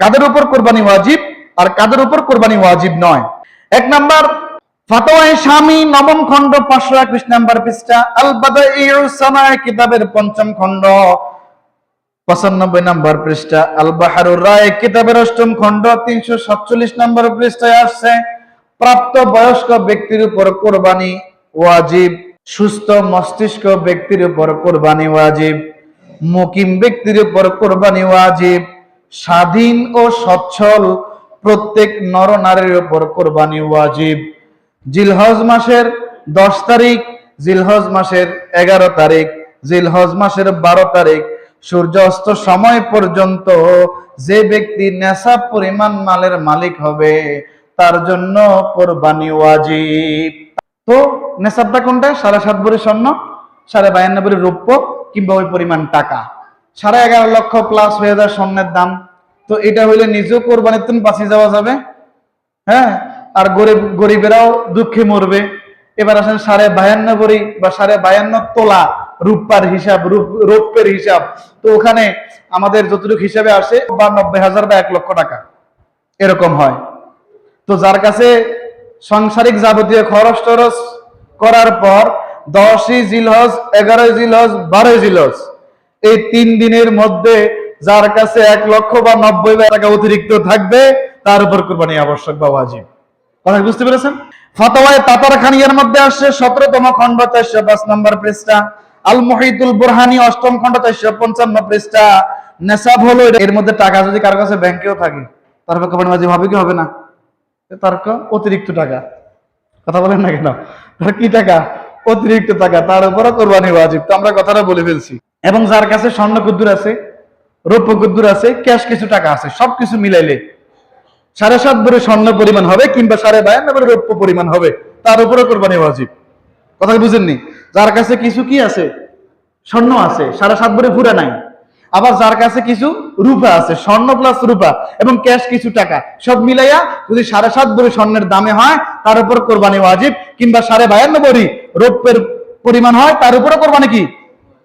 কাদের উপর কোরবানি ওয়াজিব আর কাদের উপর কোরবানি ওয়াজিব নয়? এক নাম্বার, ফাতোয়ায়ে স্বামী নবম খণ্ড, পাঁচশো একুশ নাম্বার পৃষ্ঠা আল বাদাইউ কিতাবের পঞ্চম খণ্ড। পঁচানব্বই নম্বর পৃষ্ঠা আল বাহারুর রায় কিতাবের অষ্টম খণ্ড, তিনশো সাতচল্লিশ নম্বর পৃষ্ঠায় আসছে, প্রাপ্ত বয়স্ক ব্যক্তির উপর কোরবানি ওয়াজিব, সুস্থ মস্তিষ্ক ব্যক্তির উপর কোরবানি ওয়াজিব, মুকিম ব্যক্তির উপর কোরবানি ওয়াজিব স্বাধীন ও সচ্ছল প্রত্যেক নর নারীর উপর কোরবানি ওয়াজিব। জিলহজ মাসের দশ তারিখ, জিলহজ মাসের এগারো তারিখ, জিলহজ মাসের বারো তারিখ সূর্য অস্ত সময় পর্যন্ত যে ব্যক্তি নেশা পরিমাণ মালের মালিক হবে, তার জন্য কোরবানি ওয়াজিব। তো নেশাবটা কোনটা? সাড়ে সাত ভরি স্বর্ণ, সাড়ে বায়ান্ন ভরি রৌপ্য কিংবা ওই পরিমাণ টাকা। সাড়ে এগারো লক্ষ প্লাস হয়ে যায় স্বর্ণের দাম। তো এটা হইলে নিজেও কোরবানির তুমি বাঁচিয়ে যাওয়া যাবে। হ্যাঁ? আর গরিব গরিবেরাও দুঃখে মরবে। এবার আসেন সাড়ে বায়ান্ন ভরি বা সাড়ে বায়ান্ন তোলা রূপার হিসাব, রূপ- রৌপ্যের হিসাব। তো ওখানে আমাদের যতটুকু হিসাবে আসে বা নব্বই হাজার বা এক লক্ষ টাকা। এরকম হয়। তো যার কাছে সাংসারিক যাবতীয় খরচ টরচ করার পর দশই জিলহজ, এগারোই জিলহজ, বারোই জিলহজ, এই তিন দিনের মধ্যে যার কাছে এক লক্ষ বা নব্বই হাজার টাকা অতিরিক্ত থাকবে, তার উপর কোরবানি আবশ্যক বা ওয়াজিব। কথা বুঝতে পেরেছেন? ফতোয়ায় তাতার খানিয়ার মধ্যে আসছে সতেরোতম খণ্ড, চারশো পাঁচ নম্বর পৃষ্ঠা। আল মহিতুল বুরহানি অষ্টম খণ্ড, চারশো পঞ্চান্ন পৃষ্ঠা। নেশাব হলো এর মধ্যে টাকা যদি কারও কাছে ব্যাংকেও থাকে তারপর কোরবানি ওয়াজিব হবে কি হবে না? তার অতিরিক্ত টাকা। কথা বলেন না কেন? তার কি টাকা? অতিরিক্ত টাকা। তার উপরও কোরবানি ওয়াজিব। তো আমরা কথাটা বলে ফেলছি। এবং যার কাছে স্বর্ণ কুদ্দুর আছে রৌপ্য কুদ্দুর আছে ক্যাশ কিছু টাকা আছে, সবকিছু মিলাইলে সাড়ে সাত ভরে স্বর্ণ পরিমাণ হবে কিংবা সাড়ে বায়ান্ন ভরে রৌপ্য পরিমাণ হবে, তার উপরে কোরবানি ওয়াজিব কথা বুঝেননি? যার কাছে কিছু কি আছে? স্বর্ণ আছে, সাড়ে সাত ভরে ফুরা নাই। আবার যার কাছে কিছু রূপা আছে, স্বর্ণ প্লাস রূপা এবং ক্যাশ কিছু টাকা, সব মিলাইয়া যদি সাড়ে সাত ভরি স্বর্ণের দামে হয়, তার উপর কোরবানি ওয়াজিব কিংবা সাড়ে বায়ান্ন ভরি রৌপ্যের পরিমাণ হয়, তার উপরে কোরবানি কি?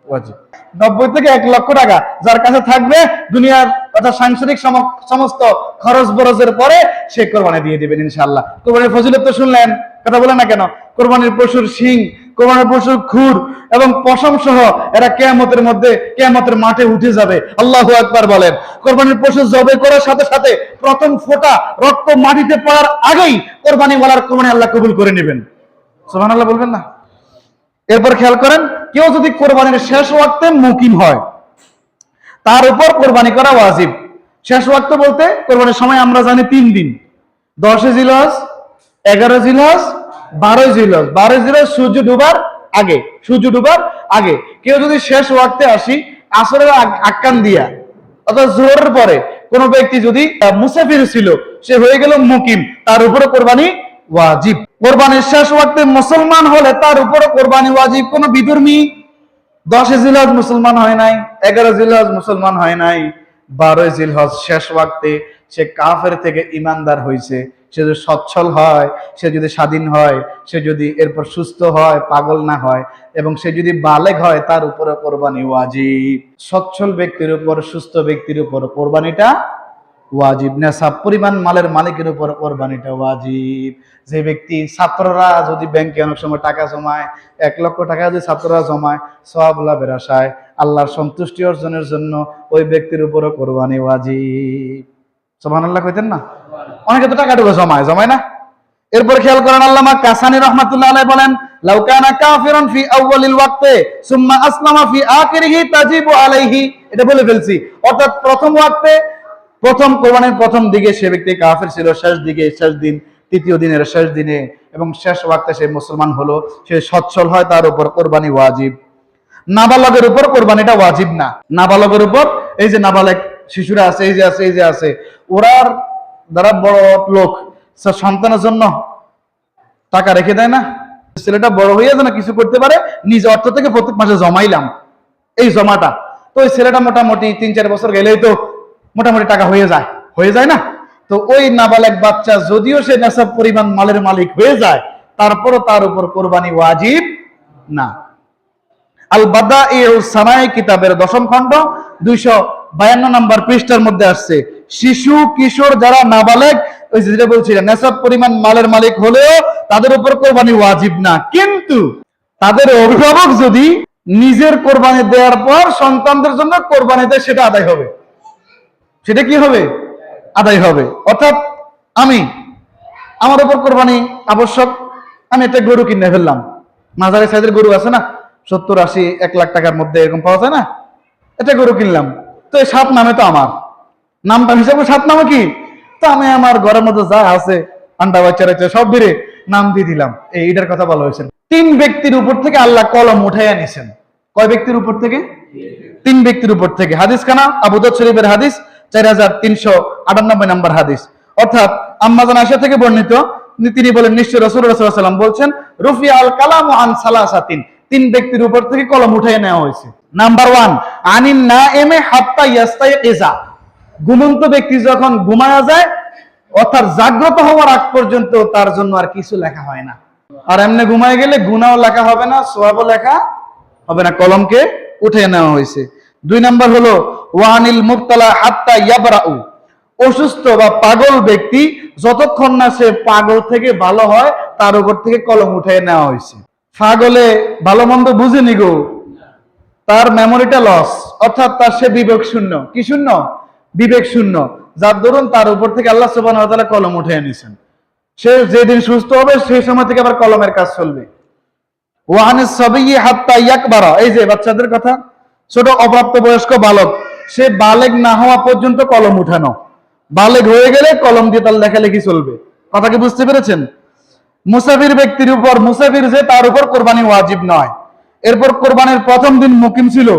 ওয়াজিব নব্বই থেকে এক লক্ষ টাকা। যার কাছে থাকবে দুনিয়ার অর্থাৎ সাংসারিক সমস্ত খরচ বরজের পরে সে কোরবানি দিয়ে দেবেন ইনশাল্লাহ কোরবানির ফজিলত তো শুনলেন, কথা বলে না কেন? কোরবানির পশুর শিং, কোরবানির পশুর খুর এবং পশম সহ এরা কেয়ামতের মধ্যে, কেয়ামতের মাঠে উঠে যাবে। আল্লাহ একবার বলেন, কোরবানির পশু জবে করার সাথে সাথে প্রথম ফোটা রক্ত মাটিতে পড়ার আগেই কোরবানি বলার কোরবানি আল্লাহ কবুল করে নেবেন। সোহান আল্লাহ বলবেন না? এরপর খেয়াল করেন কেউ যদি কোরবানির শেষ ওয়াক্তে মুকিম হয়, তার উপর কোরবানি করা ওয়াজিব। শেষ ওয়াক্ত বলতে কোরবানির সময় আমরা জানি তিন দিন। দশে জিলহজ এগারো জিলহজ, বারোই জিলহজ। বারোই জিলহজ সূর্য ডুবার আগে, সূর্য ডুবার আগে। কেউ যদি শেষ ওয়াক্তে আসি, আসরের আক্কান দিয়া অর্থাৎ জোহরের পরে কোনো ব্যক্তি যদি মুসাফির ছিল, সে হয়ে গেল মুকিম, তার উপরে কোরবানি ওয়াজিব। কোরবানির শেষ ওয়াক্তে মুসলমান হলে তার উপরে কোরবানি ওয়াজিব। কোন বিধর্মী দশে জিলহজ মুসলমান হয় নাই, এগারো জিলহজ মুসলমান হয় নাই, বারোই জিলহজ শেষ ওয়াক্তে সে কাফের থেকে ইমানদার হয়েছে সে যদি সচ্ছল হয়, সে যদি স্বাধীন হয়, সে যদি এরপর সুস্থ হয়, পাগল না হয়, এবং সে যদি বালেগ হয়, তার উপরে কোরবানি ওয়াজিব। সচ্ছল ব্যক্তির উপর, সুস্থ ব্যক্তির উপর কোরবানিটা ওয়াজিব। নেশাব, পরিমাণ মালের মালিকের উপর কোরবানিটা ওয়াজিব। যে ব্যক্তি ছাত্ররা যদি ব্যাংকে অনেক সময় টাকা জমায়, এক লক্ষ টাকা যদি ছাত্ররা জমায় সব লাভের আশায় আল্লাহর সন্তুষ্টি অর্জনের জন্য ওই ব্যক্তির উপরও কোরবানি ওয়াজিব। সোমান আল্লাহ কইতেন না? অনেকে তো টাকা টুকু জমায় জমায় না? এরপর খেয়াল করেন আল্লামা কাসানি রহমাতুল্লাহ আলাইহি বলেন, লাউ কানা কাফিরান ফি আউয়ালিল ওয়াক্তে, সুম্মা আসলামা ফি আখিরিহি তাজিবু আলাইহি। এটা বলে ফেলছি। অর্থাৎ প্রথম ওয়াক্তে প্রথম কোরবানির প্রথম দিকে সে ব্যক্তি কাফের ছিল, শেষ দিকে, শেষ দিন, তৃতীয় দিনের শেষ দিনে এবং শেষ ওয়াক্তে সে মুসলমান হলো, সে সচ্ছল হয় তার উপর কোরবানি ওয়াজিব। নাবালকের উপর কোরবানিটা ওয়াজিব না। নাবালকের উপর, এই যে নাবালক শিশুরা আছে, এই যে আছে, এই যে আছে, ওরার দ্বারা বড় লোক সন্তানের জন্য টাকা রেখে দেয় না। ছেলেটা বড় হয়ে যেন কিছু করতে পারে, নিজ অর্থ থেকে প্রত্যেক মাসে জমাইলাম। এই জমাটা। তো ওই ছেলেটা মোটামুটি তিন চার বছর গেলেই তো মোটামুটি টাকা হয়ে যায়। হয়ে যায় না? তো ওই নাবালেক বাচ্চা যদিও সে নেশাব পরিমাণ মালের মালিক হয়ে যায়, তারপরও তার উপর কোরবানি ওয়াজিব না। আল বাদা সানাই কিতাবের দশম খণ্ড, দুইশো বায়ান্ন নম্বর পৃষ্ঠার মধ্যে আসছে, শিশু, কিশোর যারা নাবালেগ ওই যেটা বলছিলেন নেশাব পরিমাণ মালের মালিক হলেও তাদের উপর কোরবানি ওয়াজিব না। কিন্তু তাদের অভিভাবক যদি নিজের কোরবানি দেওয়ার পর সন্তানদের জন্য কোরবানি দেয়, সেটা আদায় হবে। সেটা কি হবে? আদায় হবে। অর্থাৎ আমি আমার উপর কোরবানি আবশ্যক আমি একটা গরু কিনে ফেললাম। মাঝারি সাইজের গরু আছে না? সত্তর আশি এক লাখ টাকার মধ্যে এরকম পাওয়া যায় না? এটা গরু কিনলাম। তো এই সাত নামে তো আমার। নামটা হিসাবে সাত নামে কি? তো আমি আমার ঘরের মধ্যে যা আছে আন্ডা বাচ্চা রাচ্চা সব বেড়ে নাম দিয়ে দিলাম। এই এটার কথা বলা হয়েছে। তিন ব্যক্তির উপর থেকে আল্লাহ কলম উঠাইয়া নিছেন। কয় ব্যক্তির উপর থেকে? তিন ব্যক্তির উপর থেকে। হাদিস খানা আবুদত শরীফের হাদিস চার হাজার তিনশো আটানব্বই নম্বর হাদিস। অর্থাৎ আম্মাজান আশা থেকে বর্ণিত, তিনি বলেন নিশ্চয় রসুল সাল্লাম বলছেন আল কালাম আন সালাসাতিন। তিন ব্যক্তির উপর থেকে কলম নেওয়া হয়েছে। নাম্বার ওয়ান, আনিন না হাত্তা এজা ঘুমন্ত ব্যক্তি যখন ঘুমায়া যায়, অর্থাৎ জাগ্রত হওয়ার আগ পর্যন্ত তার জন্য আর কিছু লেখা হয় না। আর এমনি ঘুমায় গেলে গুনাও লেখা হবে না, সোয়াবও লেখা হবে না, কলমকে উঠে নেওয়া হয়েছে। দুই নাম্বার হলো ওয়ানিল মুক্তালা হাত্তা ইয়াবরাউ। অসুস্থ বা পাগল ব্যক্তি যতক্ষণ না সে পাগল থেকে ভালো হয়, তার উপর থেকে কলম উঠে নেওয়া হয়েছে। পাগলে ভালো মন্দ বুঝেনি গো। তার মেমোরিটা লস অর্থাৎ তার সে বিবেক শূন্য। কি শূন্য? বিবেক শূন্য। যার দরুন তার উপর থেকে আল্লাহ তাআলা কলম উঠে এনেছেন। সে যেদিন সুস্থ হবে, সেই সময় থেকে আবার কলমের কাজ চলবে। ওয়াহানিস সাবিয়্যি হাত্তা ইয়াকবারা। এই যে বাচ্চাদের কথা, ছোট অপ্রাপ্ত বয়স্ক বালক সে বালেগ না হওয়া পর্যন্ত কলম উঠানো। বালেগ হয়ে গেলে কলম দিয়ে তার লেখালেখি চলবে। কথা কি বুঝতে পেরেছেন? মুসাফির ব্যক্তির উপর, মুসাফির যে তার উপর কোরবানি ওয়াজিব নয়। এরপর কোরবানির প্রথম দিন মুকিম ছিল।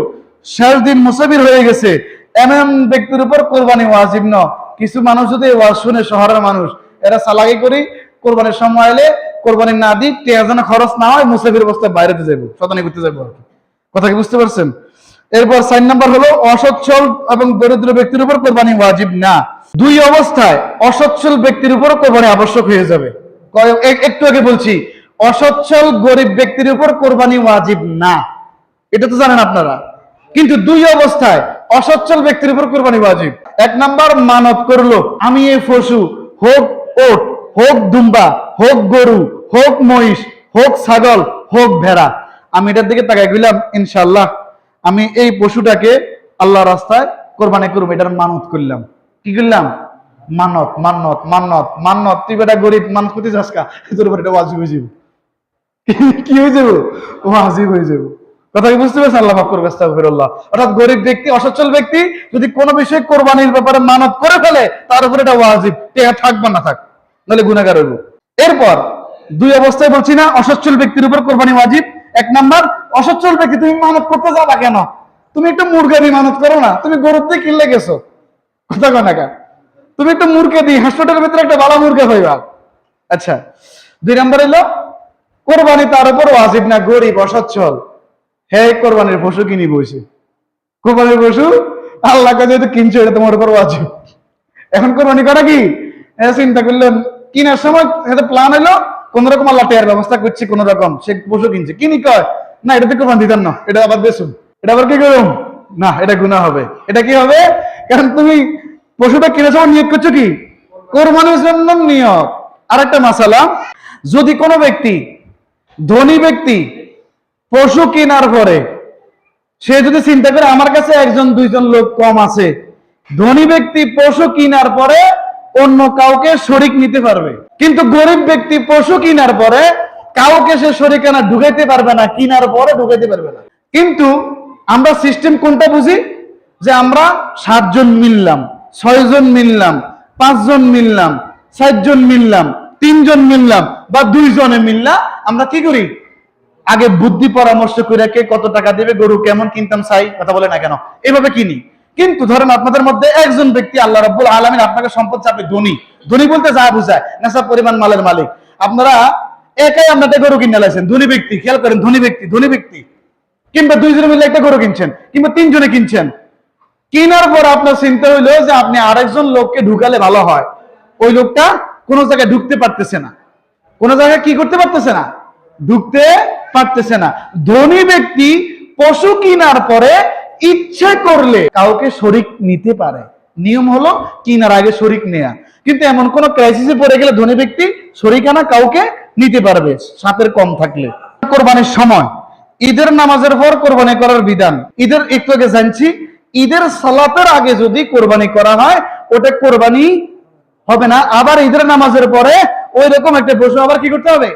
শেষ দিন মুসাফির হয়ে গেছে। এমন ব্যক্তির উপর কোরবানি ওয়াজিব ন। কিছু মানুষ যদি ওয়াজ শুনে শহরের মানুষ, এরা সালাকি করি, কোরবানির সময় এলে কোরবানি না দিই, টেয়া যেন খরচ না হয়, মুসাফির অবস্থায় বাইরেতে যাব শতানি করতে যাব আর কি। কথা কি বুঝতে পারছেন? এরপর সাইন নাম্বার হলো অসচ্ছল এবং দরিদ্র ব্যক্তির উপর কোরবানি ওয়াজিব না। দুই অবস্থায় অসচ্ছল ব্যক্তির উপর কোরবানি আবশ্যক হয়ে যাবে। এক- একটু আগে বলছি অসচ্ছল গরিব ব্যক্তির উপর কোরবানি ওয়াজিব না। এটা তো জানেন আপনারা। কিন্তু দুই অবস্থায় অসচ্ছল ব্যক্তির উপর কোরবানি ওয়াজিব। এক নাম্বার, মানত করল। আমি এই পশু, হোক ওট, হোক দুম্বা, হোক গরু, হোক মহিষ, হোক ছাগল, হোক ভেড়া। আমি এটার দিকে তাকাই গেলাম ইনশাল্লাহ আমি এই পশুটাকে আল্লাহ রাস্তায় কোরবানি করব এটার মানত করলাম। কি করলাম? মানত মানত মানত মান্নত তুই বেটা গরিব, মানত করতে কা? তোর উপর এটা ওয়াজিব হয়ে যাবে কি হয়ে যাব ওয়াজিব হয়ে যাব কথা কি বুঝতে পারছেন? আল্লাহ মাফ করবে আস্তাগফিরুল্লাহ। অর্থাৎ গরিব ব্যক্তি, অসচ্ছল ব্যক্তি, যদি কোনো বিষয়ে কোরবানির ব্যাপারে মানত করে ফেলে, তার উপর এটা ওয়াজিব। টেহা থাক বা না থাক, নাহলে গুনাহগার হইব। এরপর দুই অবস্থায় বলছি না, অসচ্ছল ব্যক্তির উপর কোরবানি ওয়াজিব এক নাম্বার অসচ্ছল ব্যক্তি তুমি মানত করতে যাবা কেন? তুমি একটা মুরগানি মানত করো না। তুমি গরুর দিয়ে কিনলে গেছো। কথা কয় না তুমি একটা মুরগা দিই হাসপাতালের ভিতরে একটা ভালো মুরগা হইবা আচ্ছা দুই নাম্বার এলো কোরবানি তার উপর ওয়াজিব না, গরিব, অসচ্ছল। হে কোরবানির পশু কিনি বসে কোরবানির পশু? আল্লাহ যেহেতু কিনছো, এটা তোমার উপর ওয়াজিব। এখন কোরবানি করা কি? চিন্তা করলেন, কিনার সময় প্ল্যান হলো কোন রকম আল্লাহ টেয়ার ব্যবস্থা করছে, কোন রকম। সে পশু কিনছে। কিনি কয়? না, এটা তো কোরবানি দিতেন না। এটা আবার বেসুন এটা আবার কি করুন না, এটা গুণা হবে। এটা কি হবে? কারণ তুমি পশুটা কিনে সময় নিয়োগ করছ কি? কোরবানির জন্য নিয়োগ। আর একটা মাসালা, যদি কোনো ব্যক্তি, ধনী ব্যক্তি পশু কেনার পরে সে যদি চিন্তা করে, আমার কাছে একজন, দুইজন লোক কম আছে। ধনী ব্যক্তি পশু কেনার পরে অন্য কাউকে শরিক নিতে পারবে। কিন্তু গরিব ব্যক্তি পশু কিনার পরে কাউকে সে শরিকানা ঢুকাইতে পারবে না, কিনার পরে ঢুকাইতে পারবে না। কিন্তু আমরা সিস্টেম কোনটা বুঝি? যে আমরা সাতজন মিললাম, ছয়জন মিললাম, পাঁচজন মিললাম, চারজন মিললাম, তিনজন মিললাম বা দুইজনে মিললাম আমরা কি করি? আগে বুদ্ধি পরামর্শ করে কে কত টাকা দেবে, গরু কেমন কিনতাম, চাই, কথা বলে না কেন? এভাবে কিনি। কিন্তু ধরেন আপনাদের মধ্যে একজন ব্যক্তি আল্লাহ রাব্বুল আলামিন আপনাকে সম্পদ চাপে ধনী। ধনী বলতে যা বুঝায় নেশা পরিমাণ মালের মালিক। আপনারা একাই আপনাদের গরু কিনে লাইছেন, ধনী ব্যক্তি, খেয়াল করেন, ধনী ব্যক্তি ধনী ব্যক্তি। কিংবা দুইজনে মিলে একটা গরু কিনছেন, কিংবা তিনজনে কিনছেন। কেনার পর আপনার চিন্তা হইল যে আপনি আরেকজন লোককে ঢুকালে ভালো হয়। ওই লোকটা কোনো জায়গায় ঢুকতে পারতেছে না। কোন জায়গায় কি করতে পারতেছে না? ঢুকতে পারতেছে না। ধনী ব্যক্তি পশু কিনার পরে ইচ্ছে করলে কাউকে শরিক নিতে পারে। নিয়ম হলো কিনার আগে শরিক নেয়া। কিন্তু এমন কোন ক্রাইসিসে পড়ে গেলে ধনী ব্যক্তি শরিকানা কাউকে নিতে পারবে, সাপের কম থাকলে। কোরবানির সময়, ঈদের নামাজের পর কোরবানি করার বিধান। ঈদের একটু আগে জানছি, ঈদের সালাতের আগে যদি কোরবানি করা হয়, ওটা কোরবানি হবে না। আবার ঈদের নামাজের পরে ওই রকম একটা পশু আবার কি করতে হবে?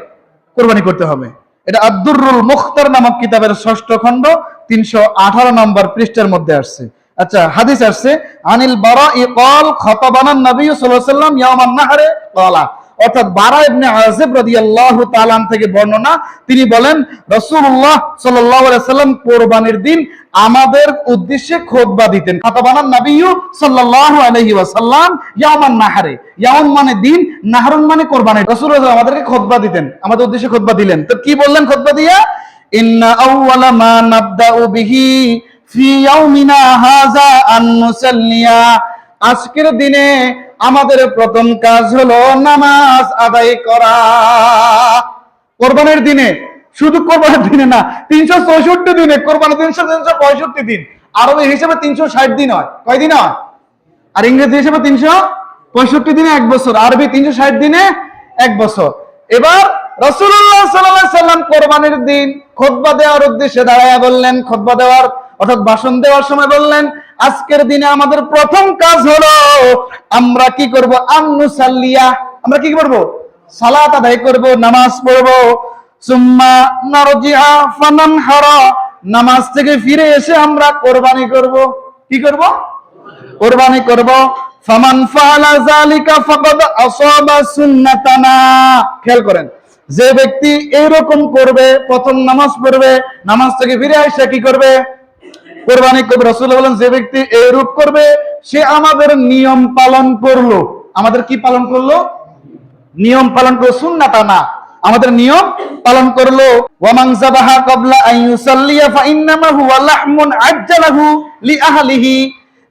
কোরবানি করতে হবে। এটা আব্দুরুল মুখতার নামক কিতাবের ষষ্ঠ খণ্ড তিনশো আঠারো নম্বর পৃষ্ঠার মধ্যে আসছে। আচ্ছা হাদিস আসছে, আনিল বারা খতাবানান নবী অর্থাৎ বারা ইবনে রাদিয়াল্লাহু তাআলা থেকে বর্ণনা, তিনি বলেন, রাসূলুল্লাহ সাল্লাল্লাহু আলাইহি সাল্লাম কোরবানির দিন আমাদের উদ্দেশ্যে খুতবা দিতেন। খতাবানান নবী সাল্লাল্লাহু আলাইহি ওয়াসাল্লাম ইয়াওমান নাহরে। মানে দিন, নাহরুন মানে কোরবানি। রাসূলুল্লাহ আমাদেরকে খুতবা দিতেন। আমাদের উদ্দেশ্যে খুতবা দিলেন। তো কি বললেন খুতবা দিয়া? আজকের দিনে আমাদের প্রথম কাজ হলো নামাজ আদায় করা। কোরবানের দিনে, শুধু কোরবানির দিনে না, তিনশো চৌষট্টি দিনে কোরবানির তিনশো তিনশো পঁয়ষট্টি দিন। আরবি হিসেবে তিনশো ষাট দিন হয়। কয় দিন হয়? আর ইংরেজি হিসেবে তিনশো পঁয়ষট্টি দিনে এক বছর। আরবি তিনশো ষাট দিনে এক বছর। এবার রসুল্লাহ সাল্লাহ সাল্লাম কোরবানির দিন খোদবা দেওয়ার উদ্দেশ্যে দাঁড়ায় বললেন, খোদবা দেওয়ার অর্থাৎ ভাষণ দেওয়ার সময় বললেন, আজকের দিনে আমাদের প্রথম কাজ হলো আমরা কি করব? আন্নু সাল্লিয়া আমরা কি করব? সালাত আদায় করব, নামাজ পড়ব। সুম্মা নারজিহা ফানানহারা নামাজ থেকে ফিরে এসে আমরা কোরবানি করব। কি করব? কোরবানি করব। ফামান ফাআলা যালিকা ফাকাদ আসাবা সুন্নাতানা। খেয়াল করেন। যে ব্যক্তি এইরকম করবে, প্রথম নামাজ পড়বে, নামাজ থেকে ফিরে এসে কি করবে? কোরবানি করবে। রাসূল বলেন, যে ব্যক্তি এইরূপ করবে, সে আমাদের নিয়ম পালন করল। আমাদের কি পালন করল? নিয়ম পালন করল। সুন্নাতানা আমাদের নিয়ম পালন করল।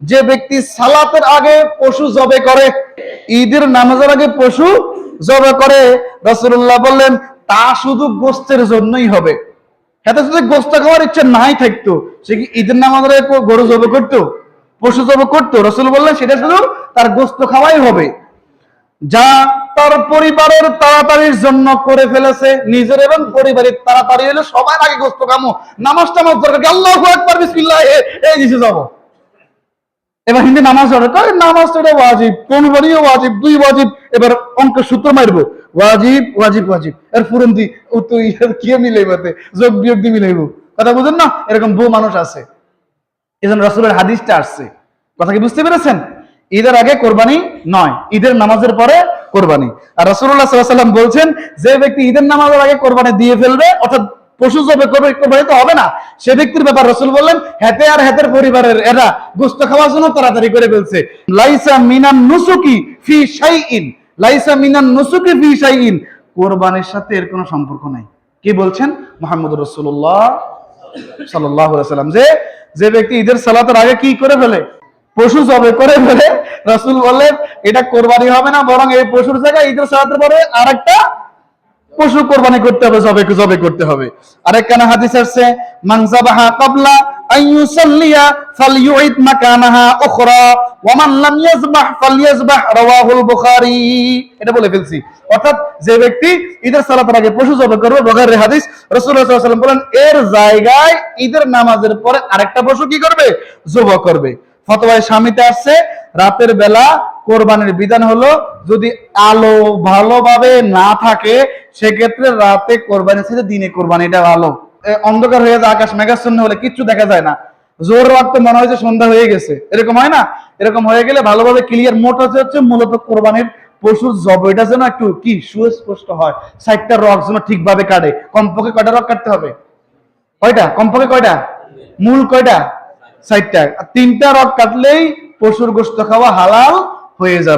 যে ব্যক্তি সালাতের আগে পশু জবে করে, ঈদের নামাজের আগে পশু জবে করে, রাসূলুল্লাহ বললেন, তা শুধু গোস্তের জন্যই হবে। এতে যদি গোস্ত খাওয়ার ইচ্ছা নাই থাকতো, সে কি ঈদের নামাজের গরু জবে করতো? পশু জবে করতো? রসুল বললেন, সেটা শুধু তার গোস্ত খাওয়াই হবে। যা তার পরিবারের তাড়াতাড়ির জন্য করে ফেলেছে, নিজের এবং পরিবারের তাড়াতাড়ি হলে সবার আগে গোস্ত কামো নামাজ টামাজ দরকার? আল্লাহু আকবার, বিসমিল্লাহ, এই দিছে যাব। এবার হিন্দি নামাজ পড়ে কয় নামাজ তো ওয়াজিব, কোন বাড়িও ওয়াজিব, দুই ওয়াজিব, এবার অঙ্ক সূত্র মারবো, ওয়াজিব ওয়াজিব ওয়াজিব, এর ফুরন দি ও তো ইয়ার কি মিলাইবাতে যোগ বিয়োগ দি মিলাইবো, কথা বুঝেন না? এরকম বহু মানুষ আছে, এজন্য রাসূলের হাদিসটা আসছে, কথা কি বুঝতে পেরেছেন? ঈদের আগে কোরবানি নয়, ঈদের নামাজের পরে কোরবানি, আর রাসূলুল্লাহ সাল্লাল্লাহু আলাইহি ওয়াসাল্লাম বলছেন, যে ব্যক্তি ঈদের নামাজের আগে কোরবানি দিয়ে ফেলবে, অর্থাৎ পশু জবে করবে কোরবানি তো হবে না। সে ব্যক্তির ব্যাপার রাসূল বললেন হেতে আর হেতের পরিবারের এরা গোশত খাওয়ার জন্য তাড়াতাড়ি করে ফেলছে। লাইসা মিনান নুসুকি ফি শাইইন। লাইসা মিনান নুসুকি ফি শাইইন। কোরবানির সাথে এর কোনো সম্পর্ক নাই। কি বলছেন? মুহাম্মদুর রাসূলুল্লাহ সাল্লাল্লাহু আলাইহি সাল্লাম। যে যে ব্যক্তি ঈদের সালাতের আগে কি করে ফেলে? পশু জবে করে ফেলে। রসুল বললেন, এটা কোরবানি হবে না, বরং এই পশুর জায়গায় ঈদের সালাতের পরে আরেকটা পশু কোরবানি করতে হবে, জবে জবে করতে হবে। আরেকখানা হাদিস আছে মান যাবাহা ক্বাবলা আন ফালইউইদ মাকানাহা উখরা, ওয়া মান লাম ইয়াজবাহ রাওয়াহুল বুখারী। এটা বলে ফেলছি। অর্থাৎ যে ব্যক্তি ঈদের সালাতের আগে পশু জবে করবে, বুখারীর হাদিস রাসূলুল্লাহ সাল্লাল্লাহু আলাইহি বলেন, এর জায়গায় ঈদের নামাজের পরে আরেকটা পশু কি করবে? জব করবে। ফতোয়ায় স্বামীতে আসছে, রাতের বেলা কোরবানির বিধান হলো, যদি আলো ভালোভাবে না থাকে সেক্ষেত্রে রাতে কোরবানি ছেড়ে দিনে কোরবানিটা ভালো। অন্ধকার হয়ে যায়, আকাশ মেঘাচ্ছন্ন হলে কিচ্ছু দেখা যায় না। জোর রাখতে মনে হয় যে সন্ধ্যা হয়ে গেছে। এরকম হয় না? এরকম হয়ে গেলে ভালোভাবে ক্লিয়ার মোট হচ্ছে হচ্ছে মূলত কোরবানির পশুর জব এটা যেন একটু কি সুস্পষ্ট হয়। সাইডটা রক যেন ঠিকভাবে কাটে। কমপক্ষে কয়টা রক কাটতে হবে? কয়টা? কমপক্ষে কয়টা? মূল কয়টা? সাইডটা। তিনটা রক কাটলেই পশুর গোস্ত খাওয়া হালাল হয়ে যাবে।